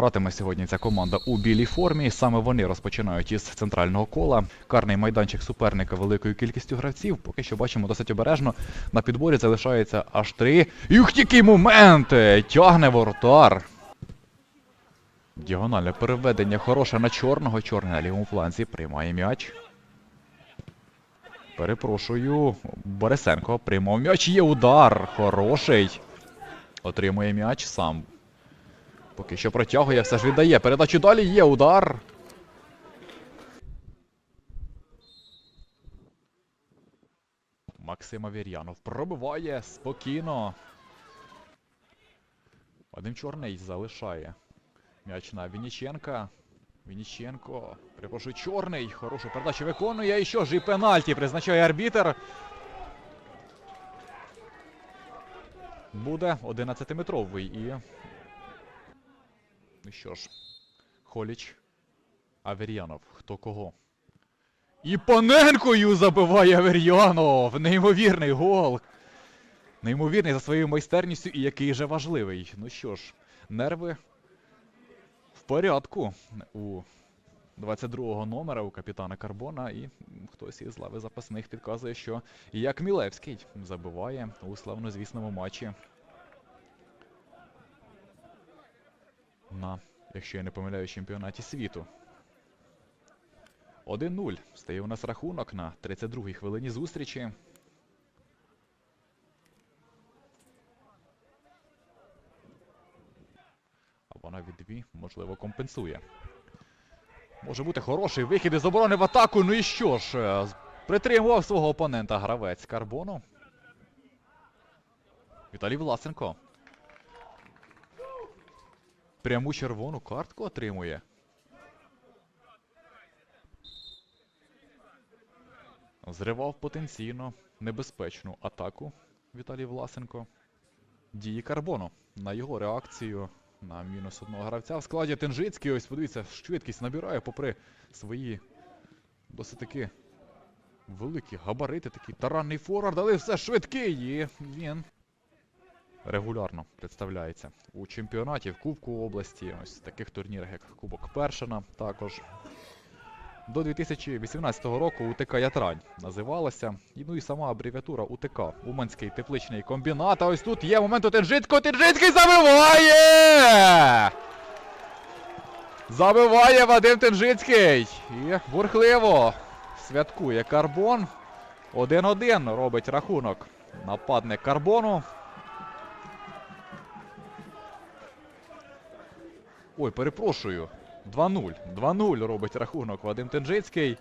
Гратиме сьогодні ця команда у білій формі. Саме вони розпочинають із центрального кола. Карний майданчик суперника великою кількістю гравців. Поки що бачимо досить обережно. На підборі залишається аж три. Юх, який момент! Тягне воротар. Діагональне переведення хороше на чорного. Чорний на лівому фланзі приймає м'яч. Перепрошую. Борисенко приймав м'яч. Є удар. Хороший. Отримує м'яч сам. Поки що протягує, все ж віддає. Передачу далі є удар. Максим Авір'янов пробиває спокійно. Вадим Чорний залишає. М'яч на Вініченка. Вініченко. Перепрошую, чорний. Хорошу передачу виконує. І що ж, і пенальті призначає арбітер. Буде 11-метровий і. Ну що ж. Холіч. Авер'янов. Хто кого? І Паненкою забиває Авер'янов! Неймовірний гол! Неймовірний за своєю майстерністю і який же важливий. Ну що ж, нерви в порядку у 22-го номера у капітана Карбона, і хтось із лави запасних підказує, що як Мілевський забиває у славнозвісному матчі. На, якщо я не помиляю, чемпіонаті світу. 1-0. Стає у нас рахунок на 32-й хвилині зустрічі. А вона від дві, можливо, компенсує. Може бути хороший вихід із оборони в атаку. Ну і що ж, е, притримував свого опонента гравець Карбону. Віталій Власенко. Пряму червону картку отримує. Зривав потенційно небезпечну атаку Віталій Власенко. Дії Карбону. На його реакцію на мінус одного гравця. В складі Тенжицький, ось подивіться, швидкість набирає, попри свої досить таки великі габарити, такий таранний форвард, але все швидкий. І він регулярно представляється у чемпіонаті, в Кубку області, ось в таких турнірах, як Кубок Першина також. До 2018 року УТК Ятрань називалася. Ну і сама абревіатура УТК Уманський тепличний комбінат. А ось тут є момент у Тенжицького. Тенжицький забиває! Забиває Вадим Тенжицький. І бурхливо святкує Карбон. 1-1 робить рахунок. Нападник Карбону. Ой, перепрошую. 2-0. 2-0 робить рахунок Вадим Тенжицький.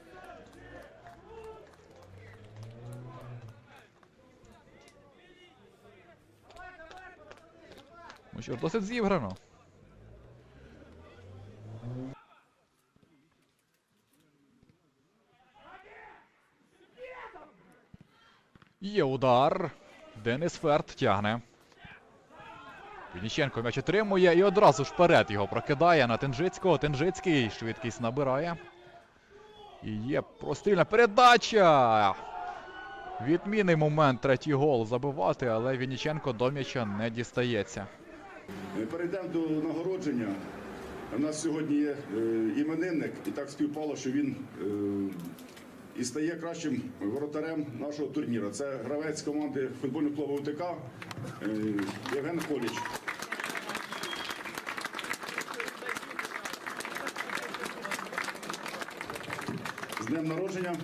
Ну що досить зіграно. Є удар. Денис Ферт тягне. Вініченко м'яч отримує і одразу ж вперед його прокидає на Тенжицького. Тенжицький швидкість набирає. І є прострільна передача. Відмінний момент третій гол забивати, але Вініченко до м'яча не дістається. Перейдемо до нагородження. У нас сьогодні є е, іменинник, і так співпало, що він е, і стає кращим воротарем нашого турніру. Це гравець команди футбольного клубу УТК е, Євген Холіч. Днем народження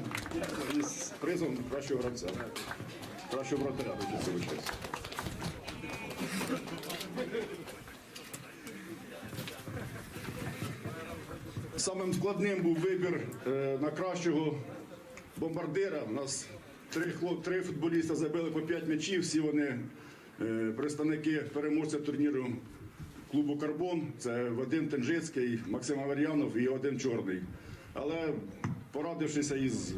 і з призом кращого гравця. Кращого воротаря, дуже вибачаюсь. Самим складним був вибір е, на кращого бомбардира. У нас три, хлоп, три футболіста забили по 5 м'ячів. Всі вони е, представники переможця турніру клубу Карбон. Це Вадим Тенжицький, Максим Авер'янов і Вадим Чорний. Але порадившися із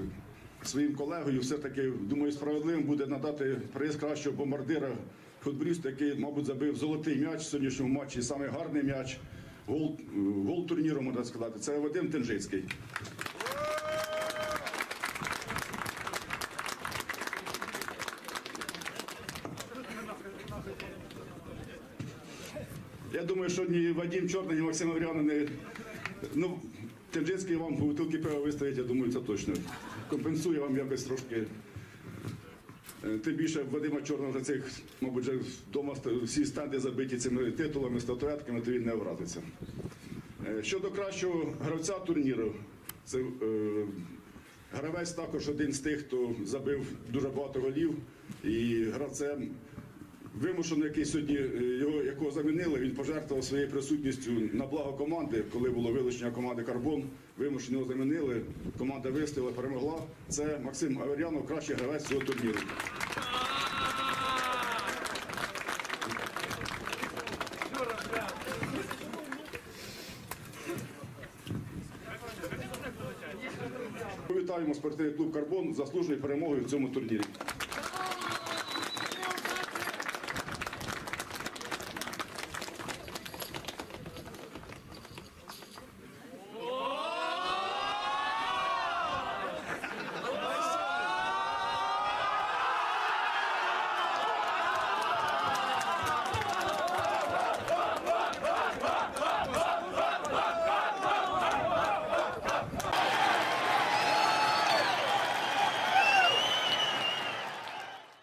своїм колегою, все-таки думаю, справедливим буде надати приз кращого бомбардира футболісту, який, мабуть, забив золотий м'яч в сьогоднішньому матчі, саме гарний м'яч. Гол, гол турніру, можна сказати, це Вадим Тенжицький. Я думаю, що ні Вадим Чорний, ні Максим Авряна не. Ну, Тенджинський вам по бутилки пива виставить, я думаю, це точно. Компенсує вам якось трошки. Е, Тим більше Вадима Чорного вже цих, мабуть, вже вдома всі стенди забиті цими титулами, статуетками, то він не образиться. Е, Щодо кращого гравця турніру, це е, гравець також один з тих, хто забив дуже багато голів. І гравцем вимушено, який сьогодні е, його якого замінили, він пожертвував своєю присутністю на благо команди, коли було вилучення команди Карбон. Вимушено його замінили. Команда вистояла, перемогла. Це Максим Аверянов, кращий гравець цього турніру. Вітаємо спортивний клуб Карбон заслуженою перемогою в цьому турнірі.